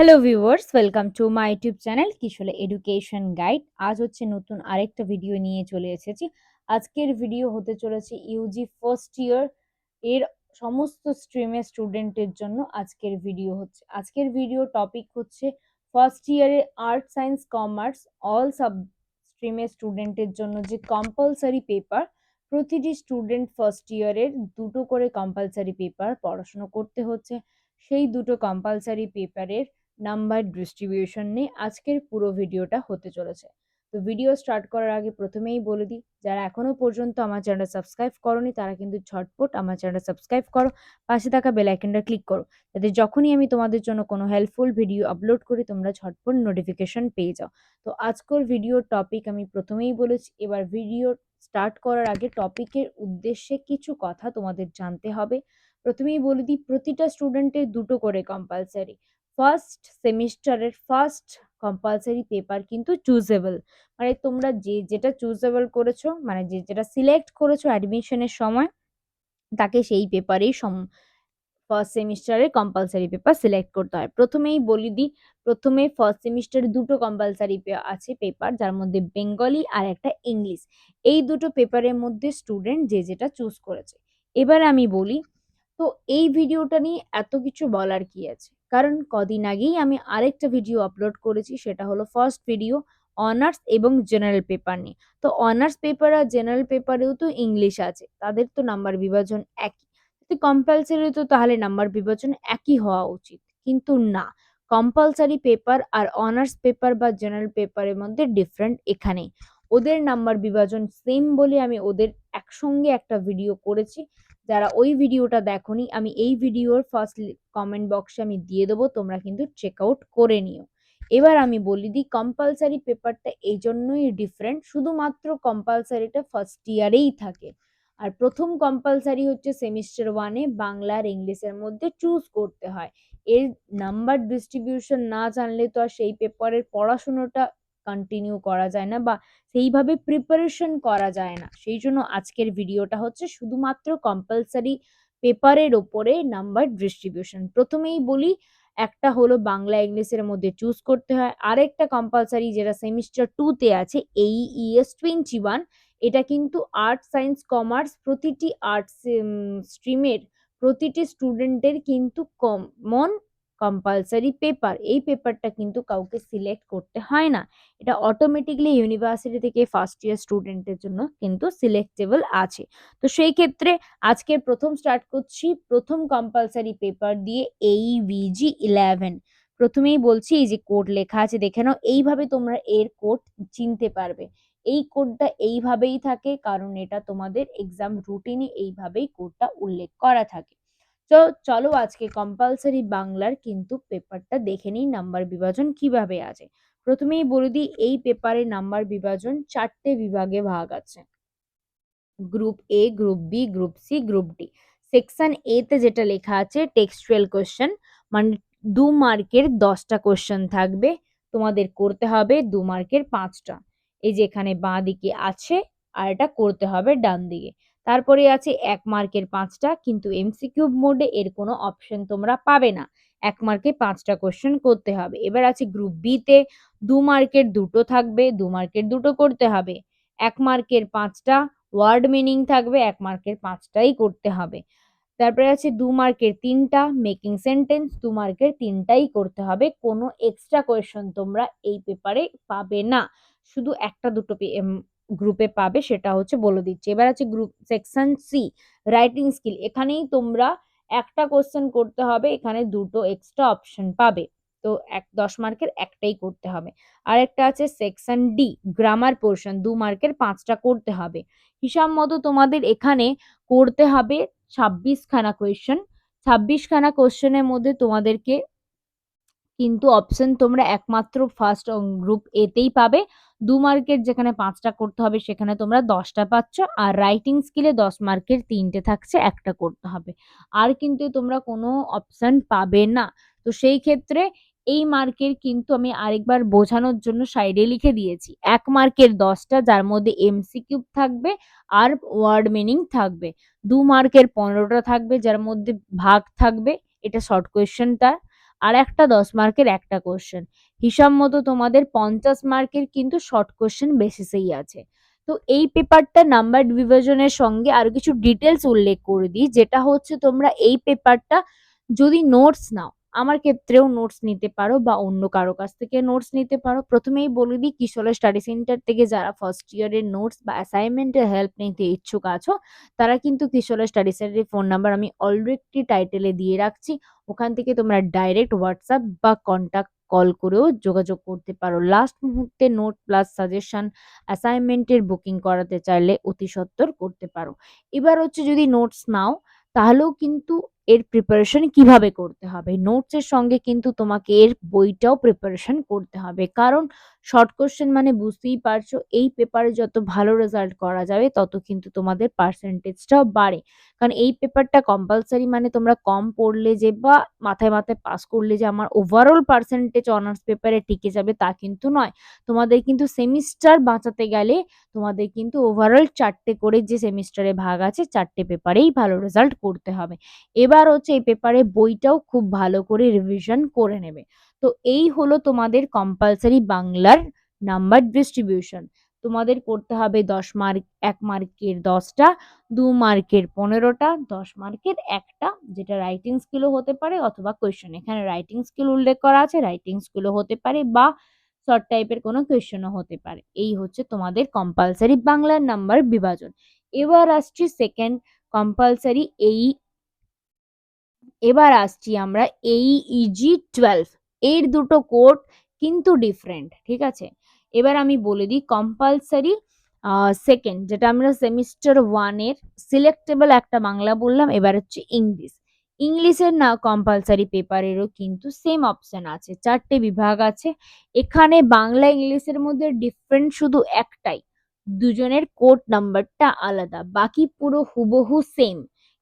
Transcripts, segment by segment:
Hello viewers welcome to my YouTube channel Kishole education guide আজ হচ্ছে নতুন আরেকটা ভিডিও নিয়ে চলে এসেছি। আজকের ভিডিও হতে চলেছে ইউজি ফার্স্ট ইয়ার এর সমস্ত স্ট্রিমের স্টুডেন্টের জন্য আজকের ভিডিও হচ্ছে। আজকের ভিডিও টপিক হচ্ছে ফার্স্ট ইয়ারে art science commerce all sub স্ট্রিমের স্টুডেন্টের জন্য যে কম্পালসারি পেপার প্রতিটি স্টুডেন্ট ফার্স্ট ইয়ারের দুটো করে কম্পালসারি পেপার পড়াশুনো করতে হচ্ছে। সেই দুটো কম্পালসারি পেপারের নাম্বার ডিস্ট্রিবিউশন নিয়ে আজকের পুরো ভিডিওটা হতে চলেছে। তো ভিডিও স্টার্ট করার আগে প্রথমেই বলে দিই, যারা এখনও পর্যন্ত আমার চ্যানেল সাবস্ক্রাইব করনি, তারা কিন্তু ঝটপট আমার চ্যানেল সাবস্ক্রাইব করো, পাশে থাকা বেল আইকনটা ক্লিক করো, যাতে যখনই আমি তোমাদের জন্য কোনো হেল্পফুল ভিডিও আপলোড করি, তোমরা ঝটপট নোটিফিকেশন পেয়ে যাও। তো আজকের ভিডিওর টপিক আমি প্রথমেই বলেছি, এবার ভিডিও স্টার্ট করার আগে টপিকের উদ্দেশ্যে কিছু কথা তোমাদের জানতে হবে। প্রথমেই বলে দিই, প্রতিটা স্টুডেন্টের দুটো করে কম্পালসারি ফার্স্ট সেমিস্টারের ফার্স্ট কম্পালসারি পেপার কিন্তু চুজেবল মানে তোমরা যে যেটা চুজেবল করেছ মানে যে যেটা সিলেক্ট করেছ অ্যাডমিশনের সময়, তাকে সেই পেপারেই সম ফার্স্ট সেমিস্টারের কম্পালসারি পেপার সিলেক্ট করতে হয়। প্রথমেই বলি দিই প্রথমে ফার্স্ট সেমিস্টারে দুটো কম্পালসারি আছে পেপার যার মধ্যে বেঙ্গলি আর একটা ইংলিশ এই দুটো পেপারের মধ্যে স্টুডেন্ট যে যেটা চুজ করেছে। এবার আমি বলি, তো এই ভিডিওটা নিয়ে এত কিছু বলার কি আছে? কারণ কদিন আগেই আমি আরেকটা ভিডিও আপলোড করেছি, সেটা হলো ফার্স্ট ভিডিও অনার্স এবং জেনারেল পেপার নিয়ে। তো অনার্স পেপার আর জেনারেল পেপারেও তো ইংলিশ আছে, তাদের তো নাম্বার বিভাজন একই। তো কম্পালসারি তো তাহলে নাম্বার বিভাজন একই হওয়া উচিত, কিন্তু না। কম্পালসারি পেপার আর অনার্স পেপার বা জেনারেল পেপারের মধ্যে ডিফারেন্ট এখানেই। ওদের নাম্বার বিভাজন সেম বলে আমি ওদের একসঙ্গে একটা ভিডিও করেছি যারা ওই ভিডিওটা দেখোনি, আমি এই ভিডিওর ফার্স্ট কমেন্ট বক্সে আমি দিয়ে দেবো, তোমরা কিন্তু চেক আউট করে নিও। এবার আমি বলি দিই কম্পালসারি পেপারটা এই জন্যই ডিফারেন্ট শুধুমাত্র কম্পালসারিটা ফার্স্ট ইয়ারেই থাকে। আর প্রথম কম্পালসারি হচ্ছে সেমিস্টার ওয়ানে বাংলা আর ইংলিশের মধ্যে চুজ করতে হয়। এর নাম্বার ডিস্ট্রিবিউশন না জানলে তো আর সেই পেপারের পড়াশুনোটা কন্টিনিউ করা যায় না বা সেইভাবে প্রিপারেশন করা যায় না। সেই জন্য আজকের ভিডিওটা হচ্ছে শুধুমাত্র কম্পালসারি পেপারের ওপরে নাম্বার ডিস্ট্রিবিউশন প্রথমেই বলি, একটা হলো বাংলা ইংলিশের মধ্যে চুজ করতে হয়। আরেকটা কম্পালসারি যেটা সেমিস্টার টুতে আছে এই ইএস টোয়েন্টি ওয়ান এটা কিন্তু আর্ট সায়েন্স কমার্স প্রতিটি আর্টস স্ট্রিমের প্রতিটি স্টুডেন্টের কিন্তু কমন কম্পালসারি পেপার এই পেপারটা কিন্তু কাউকে সিলেক্ট করতে হয় না। এটা অটোমেটিকলি ইউনিভার্সিটি থেকে ফার্স্ট ইয়ার স্টুডেন্টের জন্য কিন্তু সিলেক্টেবল আছে। তো সেই ক্ষেত্রে আজকে প্রথম স্টার্ট করছি, প্রথম কম্পালসারি পেপার দিয়ে এই ভিজি ইলেভেন প্রথমেই বলছি এই যে কোড লেখা আছে, দেখে নাও, এইভাবে তোমরা এর কোড চিনতে পারবে। এই কোডটা এইভাবেই থাকে, কারণ এটা তোমাদের এক্সাম রুটিনে এইভাবেই কোডটা উল্লেখ করা থাকে। চলো আজকে কম্পালসারি বাংলার কিন্তু পেপারটা দেখে নিই নাম্বার বিভাজন কীভাবে আছে। প্রথমেই বলে দিই, এই পেপারে নাম্বার বিভাজন চারটে বিভাগে ভাগ আছে। Group A group B group C group D section A তে যেটা লেখা আছে টেক্সচুয়াল কোশ্চেন মানে দু মার্কের দশটা কোশ্চেন থাকবে, তোমাদের করতে হবে দু মার্কের পাঁচটা। এই যে এখানে বাঁ দিকে আছে, আর এটা করতে হবে ডান দিকে। তারপরে আছে এক মার্কের পাঁচটা, কিন্তু এমসিকিউ মোডে এর কোনো অপশন তোমরা পাবে না। এক মার্কে পাঁচটা কোশ্চেন করতে হবে। এবার আছে গ্রুপ বিতে দু মার্কের দুটো থাকবে, দু মার্কের দুটো করতে হবে। এক মার্কের পাঁচটা ওয়ার্ড মিনিং থাকবে, এক মার্কের পাঁচটাই করতে হবে। তারপরে আছে দু মার্কের তিনটা মেকিং সেন্টেন্স দু মার্কের তিনটাই করতে হবে। কোনো এক্সট্রা কোয়েশন তোমরা এই পেপারে পাবে না। শুধু একটা দুটো গ্রুপে পাবে সেটা হচ্ছে বলে দিচ্ছি। এবার আছে group section C writing skill এখানেই তোমরা একটা কোশ্চেন করতে হবে, এখানে দুটো এক্সট্রা অপশন পাবে। তো এক, দশ মার্কের একটাই করতে হবে। আর একটা আছে সেকশন ডি গ্রামার পোর্শন দু মার্কের পাঁচটা করতে হবে। হিসাব মতো তোমাদের এখানে করতে হবে ছাব্বিশখানা কোয়েশ্চেন ছাব্বিশখানা কোশ্চেনের মধ্যে তোমাদেরকে কিন্তু অপশন তোমরা একমাত্র ফার্স্ট গ্রুপ এতেই পাবে। দু মার্কের যেখানে পাঁচটা করতে হবে, সেখানে তোমরা দশটা পাচ্ছ আর রাইটিং স্কিলে দশ মার্কের তিনটে থাকছে, একটা করতে হবে। আর কিন্তু তোমরা কোনো অপশন পাবে না। তো সেই ক্ষেত্রে এই মার্কের কিন্তু আমি আরেকবার বোঝানোর জন্য সাইডে লিখে দিয়েছি। এক মার্কের দশটা, যার মধ্যে এমসিকিউ থাকবে আর ওয়ার্ড মিনিং থাকবে। দু মার্কের পনেরোটা থাকবে, যার মধ্যে ভাগ থাকবে, এটা শর্ট কোয়েশ্চেনটা আর একটা দশ মার্কের একটা কোশ্চেন হিসাব মতো তোমাদের পঞ্চাশ মার্কের কিন্তু শর্ট কোশ্চেন বেসিসেই আছে। তো এই পেপারটা নাম্বার ডিভিশনের সঙ্গে আরও কিছু ডিটেলস উল্লেখ করে দিই, যেটা হচ্ছে তোমরা এই পেপারটা যদি নোটস নাও আমার ক্ষেত্রেও নোটস নিতে পারো বা অন্য কারও কাছ থেকে নোটস নিতে পারো। প্রথমেই বলে দিই কিশোরা স্টাডি সেন্টার থেকে যারা ফার্স্ট ইয়ারের নোটস বা অ্যাসাইনমেন্টের হেল্প নিতে ইচ্ছুক আছো, তারা কিন্তু কিশোরা স্টাডি সেন্টারের ফোন নাম্বার আমি অলরেডি টাইটেলে দিয়ে রাখছি। ওখান থেকে তোমরা ডাইরেক্ট হোয়াটসঅ্যাপ বা কন্ট্যাক্ট কল করেও যোগাযোগ করতে পারো। লাস্ট মুহূর্তে নোট প্লাস সাজেশন অ্যাসাইনমেন্টের বুকিং করাতে চাইলে অতি সত্বর করতে পারো। এবার হচ্ছে যদি নোটস নাও, তাহলেও কিন্তু এর প্রিপারেশন কীভাবে করতে হবে? নোটসের সঙ্গে কিন্তু তোমাকে এর বইটাও প্রিপারেশন করতে হবে। কারণ শর্ট কোশ্চেন মানে বুঝতেই পারছ, এই পেপারে যত ভালো রেজাল্ট করা যাবে, তত কিন্তু তোমাদের পার্সেন্টেজটাও বাড়ে। কারণ এই পেপারটা কম্পালসারি মানে তোমরা কম পড়লে যে বা মাথায় মাথায় পাস করলে যে আমার ওভারঅল পার্সেন্টেজ অনার্স পেপারে টিকে যাবে তা কিন্তু নয়। তোমাদের কিন্তু সেমিস্টার বাঁচাতে গেলে তোমাদের কিন্তু ওভারঅল চারটে করে যে সেমিস্টারে ভাগ আছে, চারটে পেপারেই ভালো রেজাল্ট করতে হবে। এবার হচ্ছে এই পেপারে বইটাও খুব ভালো করে রিভিশন করে নেবে। তো এই হলো তোমাদের কম্পালসারি বাংলার নাম্বার ডিস্ট্রিবিউশন তোমাদের করতে হবে দশ মার্ক এক মার্কের দশটা, দু মার্কের পনেরোটা, দশ মার্কের একটা, যেটা রাইটিং স্কিলও হতে পারে অথবা কোয়েশ্চেন এখানে রাইটিং স্কিল উল্লেখ করা আছে রাইটিং স্কিলও হতে পারে বা শর্ট টাইপের কোনো কোয়েশ্চেনও হতে পারে। এই হচ্ছে তোমাদের কম্পালসারি বাংলার নাম্বার বিভাজন। এবার আসছি সেকেন্ড কম্পালসারি এই এবার আসছি আমরা এই ইজি টুয়েলভ এর দুটো কোড কিন্তু ডিফারেন্ট ঠিক আছে? এবার আমি বলে দিই কম্পালসারি সেকেন্ড যেটা আমরা সেমিস্টার ওয়ানের সিলেক্টেবল একটা বাংলা বললাম, এবার হচ্ছে ইংলিশ ইংলিশের না কম্পালসারি পেপারেরও কিন্তু সেম অপশন আছে, চারটে বিভাগ আছে। এখানে বাংলা, ইংলিশের মধ্যে ডিফারেন্ট শুধু একটাই, দুজনের কোড নাম্বারটা আলাদা, বাকি পুরো হুবহু সেম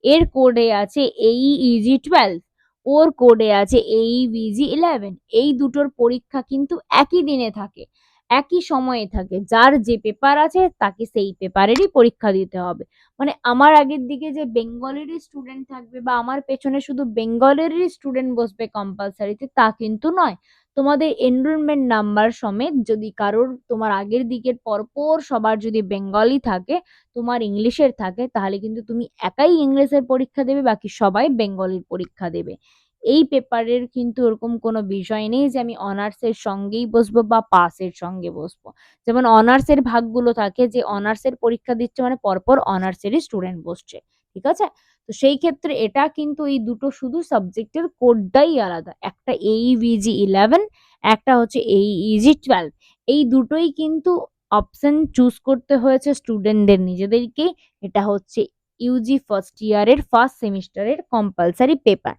এর কোডে আছে এই ইজি টুয়েলভ ওর কোডে আছে এই বিজি ইলেভেন এই দুটোর পরীক্ষা কিন্তু একই দিনে থাকে। একই সময়ে থাকে। যার যে পেপার আছে, তাকে সেই পেপারেরই পরীক্ষা দিতে হবে। মানে আমার আগের দিকে যে বেঙ্গলেরই স্টুডেন্ট থাকবে বা আমার পেছনে শুধু বেঙ্গলেরই স্টুডেন্ট বসবে কম্পালসারিতে তা কিন্তু নয়। তোমাদের এনরোলমেন্ট নাম্বার সমেত যদি কারোর, তোমার আগের দিকের পরপর সবার যদি বেঙ্গলি থাকে, তোমার ইংলিশের থাকে, তাহলে কিন্তু তুমি একাই ইংলিশের পরীক্ষা দেবে, বাকি সবাই বেঙ্গলির পরীক্ষা দেবে। এই পেপারের কিন্তু ওরকম কোনো বিষয় নেই যে আমি অনার্সের সঙ্গেই বসবো বা পাসের সঙ্গে বসবো। যেমন অনার্সের ভাগগুলো থাকে যে অনার্সের পরীক্ষা দিচ্ছে মানে পরপর অনার্সেরই স্টুডেন্ট বসছে, ঠিক আছে? তো সেই ক্ষেত্রে এটা কিন্তু এই দুটো শুধু সাবজেক্টের কোডটাই আলাদা। একটা এই ভিজি ইলেভেন একটা হচ্ছে এই ইজি টুয়েলভ এই দুটোই কিন্তু অপশন চুজ করতে হয়েছে স্টুডেন্টদের নিজেদেরকেই এটা হচ্ছে ইউজি ফার্স্ট ইয়ারের ফার্স্ট সেমিস্টারের কম্পালসারি পেপার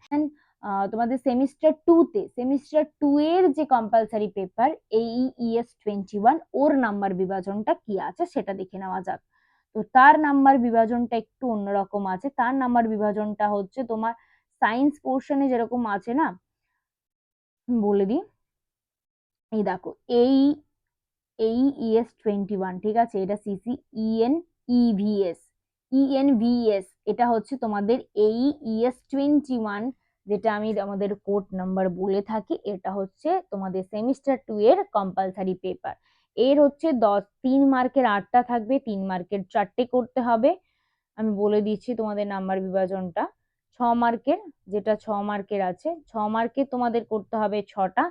তোমাদের সেমিস্টার টুতে সেমিস্টার টু এর যে কম্পালসারি পেপার এই ইএস টোয়েন্টি ওয়ান ওর নাম্বার বিভাজনটা কি আছে সেটা দেখে নেওয়া যাক। তো তার নাম্বার বিভাজনটা একটু অন্যরকম আছে। তার নাম্বার বিভাজনটা হচ্ছে তোমার সায়েন্স পোর্শনে যেরকম আছে না, বলে দিই। এই দেখো এই এই ইএস টোয়েন্টি ওয়ান ঠিক আছে? এটা সিসি ইএন ইভিএস ইএনভিএস এটা হচ্ছে তোমাদের এই ইএস টোয়েন্টি ওয়ান যেটা আমি আমাদের কোড নাম্বার বলে থাকি, এটা হচ্ছে তোমাদের সেমিস্টার টু এর কম্পালসারি পেপার এর হচ্ছে দশ, তিন মার্কের আটটা থাকবে, তিন মার্কের চারটে করতে হবে। আমি বলে দিচ্ছি তোমাদের নাম্বার বিভাজনটা। ছ মার্কের, যেটা ছ মার্কের আছে, ছ মার্কের তোমাদের করতে হবে ছটা,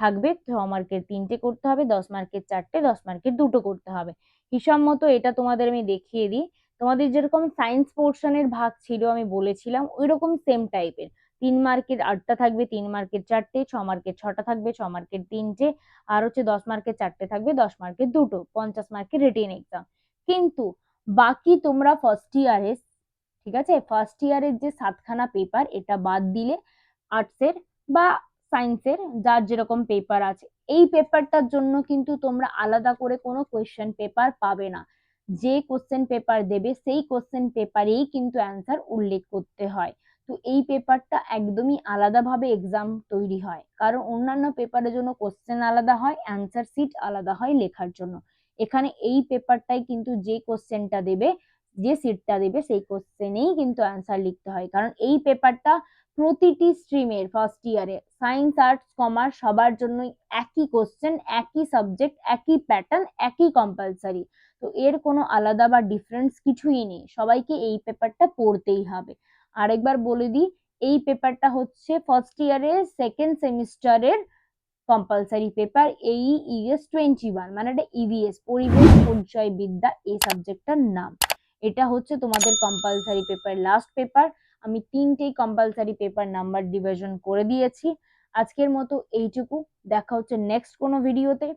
থাকবে ছ মার্কের তিনটে করতে হবে, দশ মার্কের চারটে, দশ মার্কের দুটো করতে হবে। হিসাব মতো এটা তোমাদের আমি দেখিয়ে দিই। তোমাদের যেরকম সায়েন্স পোর্শনের ভাগ ছিল আমি বলেছিলাম ওই রকম সেম টাইপের তিন মার্কের আটটা থাকবে, তিন মার্কের চারটে, ছ মার্কের ছটা থাকবে, ছ মার্কের তিনটে, আর হচ্ছে দশ মার্কের চারটে থাকবে, দশ মার্কের দুটো, পঞ্চাশ মার্কের রিটেন এক্সাম কিন্তু বাকি তোমরা ফার্স্ট ইয়ারে ঠিক আছে? ফার্স্ট ইয়ারের যে সাতখানা পেপার এটা বাদ দিলে আর্টসের বা সায়েন্সের যার যেরকম পেপার আছে, এই পেপারটার জন্য কিন্তু তোমরা আলাদা করে কোনো কোয়েশ্চেন পেপার পাবে না। যে কোশ্চেন পেপার দেবে, সেই কোশ্চেন পেপারেই কিন্তু অ্যান্সার উল্লেখ করতে হয়। তো এই পেপারটা একদমই আলাদাভাবে এক্সাম তৈরি হয়। কারণ অন্যান্য পেপারের জন্য কোশ্চেন আলাদা হয় অ্যান্সার সিট আলাদা হয় লেখার জন্য। এখানে এই পেপারটাই কিন্তু যে কোশ্চেনটা দেবে, যে সিটটা দেবে, সেই কোশ্চেনেই কিন্তু অ্যান্সার লিখতে হয়। কারণ এই পেপারটা প্রতিটি স্ট্রিমের ফার্স্ট ইয়ারে সায়েন্স আর্টস কমার্স সবার জন্যই একই কোশ্চেন একই সাবজেক্ট একই প্যাটার্ন একই কম্পালসারি তো এর কোনো আলাদা বা ডিফারেন্স কিছুই নেই। সবাইকে এই পেপারটা পড়তেই হবে। আরেকবার বলে দিই, এই পেপারটা হচ্ছে ফার্স্ট ইয়ারের সেকেন্ড সেমিস্টারের কম্পালসারি পেপার এই ইএস টোয়েন্টি ওয়ান মানে এটা ইভিএস পরিবেশ পরিচয় বিদ্যা, এই সাবজেক্টটার নাম। এটা হচ্ছে তোমাদের কম্পালসারি পেপার লাস্ট পেপার আমি তিনটেই কম্পালসারি পেপার নাম্বার ডিভিশন করে দিয়েছি। আজকের মতো এইটুকু, দেখা হচ্ছে নেক্সট কোনো ভিডিওতে